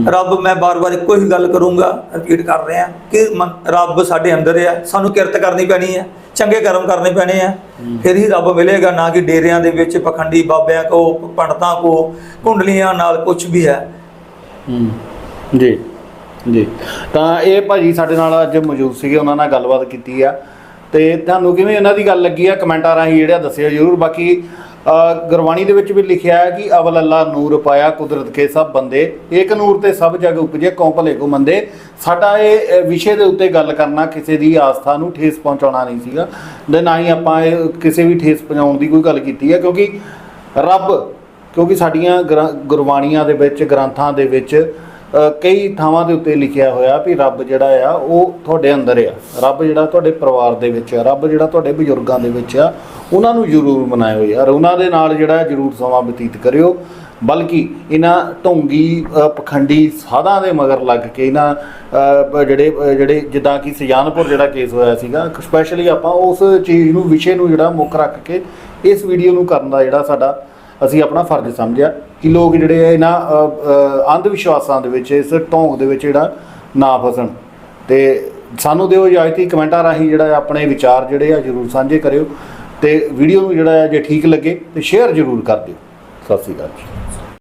ਰੱਬ ਮੈਂ ਬਾਰ-ਬਾਰ ਇੱਕੋ ਹੀ ਗੱਲ ਕਰੂੰਗਾ ਰਿਪੀਟ ਕਰ ਰਿਹਾ ਕਿ ਰੱਬ ਸਾਡੇ ਅੰਦਰ ਆ ਸਾਨੂੰ ਕਿਰਤ ਕਰਨੀ ਪੈਣੀ ਹੈ ਚੰਗੇ ਕਰਮ ਕਰਨੇ ਪੈਣੇ ਆ। ਫਿਰ ਹੀ ਰੱਬ ਮਿਲੇਗਾ ਨਾ ਕਿ ਡੇਰਿਆਂ ਦੇ ਵਿੱਚ ਪਖੰਡੀ ਬਾਬਿਆਂ ਕੋ ਪੰਡਤਾਂ ਕੋ ਕੁੰਡਲੀਆਂ ਨਾਲ ਕੁਝ ਵੀ ਹੂੰ। ਜੀ। ਜੀ। ਤਾਂ ਇਹ ਭਾਜੀ ਸਾਡੇ ਨਾਲ ਅੱਜ ਮੌਜੂਦ ਸੀਗੇ ਉਹਨਾਂ ਨਾਲ ਗੱਲਬਾਤ ਕੀਤੀ ਆ। ਤੇ ਤੁਹਾਨੂੰ ਕਿਵੇਂ ਇਹਨਾਂ ਦੀ ਗੱਲ ਲੱਗੀ ਆ? ਕਮੈਂਟਾਂ ਰਾਹੀਂ ਜਿਹੜਾ ਦੱਸਿਓ ਜਰੂਰ। ਬਾਕੀ ਗੁਰਬਾਣੀ ਦੇ ਵਿੱਚ ਵੀ ਲਿਖਿਆ ਹੈ ਕਿ ਅਵਲ ਅੱਲਾ ਨੂਰ ਪਾਇਆ ਕੁਦਰਤ ਕੇ ਸਭ ਬੰਦੇ। ਇੱਕ ਨੂਰ ਤੇ ਸਭ ਜਗ ਉਪਜੇ, ਕਉ ਭਲੇ ਕੋ ਮੰਦੇ? ਸਾਡਾ ਇਹ ਵਿਸ਼ੇ ਦੇ ਉੱਤੇ ਗੱਲ ਕਰਨਾ ਕਿਸੇ ਦੀ ਆਸਥਾ ਨੂੰ ਠੇਸ ਪਹੁੰਚਾਉਣਾ ਨਹੀਂ ਸੀਗਾ। ਤੇ ਨਾ ਹੀ ਆਪਾਂ ਇਹ ਕਿਸੇ ਵੀ ਠੇਸ ਪਹੁੰਚਾਉਣ ਦੀ ਕੋਈ ਗੱਲ ਕੀਤੀ ਹੈ ਕਿਉਂਕਿ ਰੱਬ, ਕਿਉਂਕਿ ਸਾਡੀਆਂ ਗ੍ਰੰ- ਗੁਰਬਾਣੀਆਂ ਦੇ ਵਿੱਚ, ਗ੍ਰੰਥਾਂ ਦੇ ਵਿੱਚ ਕਈ ਥਾਵਾਂ ਦੇ ਉੱਤੇ ਲਿਖਿਆ ਹੋਇਆ ਵੀ ਰੱਬ ਜਿਹੜਾ ਆ, ਉਹ ਤੁਹਾਡੇ ਅੰਦਰ ਆ। ਰੱਬ ਜਿਹੜਾ ਤੁਹਾਡੇ ਪਰਿਵਾਰ ਦੇ ਵਿੱਚ ਆ, ਰੱਬ ਜਿਹੜਾ ਤੁਹਾਡੇ ਬਜ਼ੁਰਗਾਂ ਦੇ ਵਿੱਚ ਆ, ਉਹਨਾਂ ਨੂੰ ਜ਼ਰੂਰ ਮਨਾਇਓ ਯਾਰ ਉਹਨਾਂ ਦੇ ਨਾਲ ਜਿਹੜਾ ਜ਼ਰੂਰ ਸਮਾਂ ਬਤੀਤ ਕਰਿਓ। ਬਲਕਿ ਇਹਨਾਂ ਢੋਂਗੀ ਪਖੰਡੀ ਸਾਧਾਂ ਦੇ ਮਗਰ ਲੱਗ ਕੇ ਇਹਨਾਂ ਜਿਹੜੇ ਜਿਹੜੇ ਜਿੱਦਾਂ ਕਿ ਸੁਜਾਨਪੁਰ ਜਿਹੜਾ ਕੇਸ ਹੋਇਆ ਸੀਗਾ ਸਪੈਸ਼ਲੀ ਆਪਾਂ ਉਸ ਚੀਜ਼ ਨੂੰ, ਵਿਸ਼ੇ ਨੂੰ ਜਿਹੜਾ ਮੁੱਖ ਰੱਖ ਕੇ ਇਸ ਵੀਡੀਓ ਨੂੰ ਕਰਨ ਦਾ ਜਿਹੜਾ ਸਾਡਾ ਅਸੀਂ ਆਪਣਾ ਫਰਜ਼ ਸਮਝਿਆ ਕਿ ਲੋਕ ਜਿਹੜੇ ਆ ਇਹਨਾਂ ਅੰਧ ਵਿਸ਼ਵਾਸਾਂ ਦੇ ਵਿੱਚ, ਇਸ ਢੋਂਗ ਦੇ ਵਿੱਚ ਜਿਹੜਾ ਨਾ ਫਸਣ। ਤੇ ਸਾਨੂੰ ਦਿਓ ਇਜਾਜ਼ਤੀ, ਕਮੈਂਟਾਂ ਰਾਹੀਂ ਜਿਹੜਾ ਆਪਣੇ ਵਿਚਾਰ ਜਿਹੜੇ ਆ ਜਰੂਰ ਸਾਂਝੇ ਕਰਿਓ ਤੇ ਵੀਡੀਓ ਨੂੰ ਜਿਹੜਾ ਆ ਜੇ ਠੀਕ ਲੱਗੇ ਤੇ ਸ਼ੇਅਰ ਜਰੂਰ ਕਰ ਦਿਓ। ਸਤਿ ਸ਼੍ਰੀ ਅਕਾਲ ਜੀ।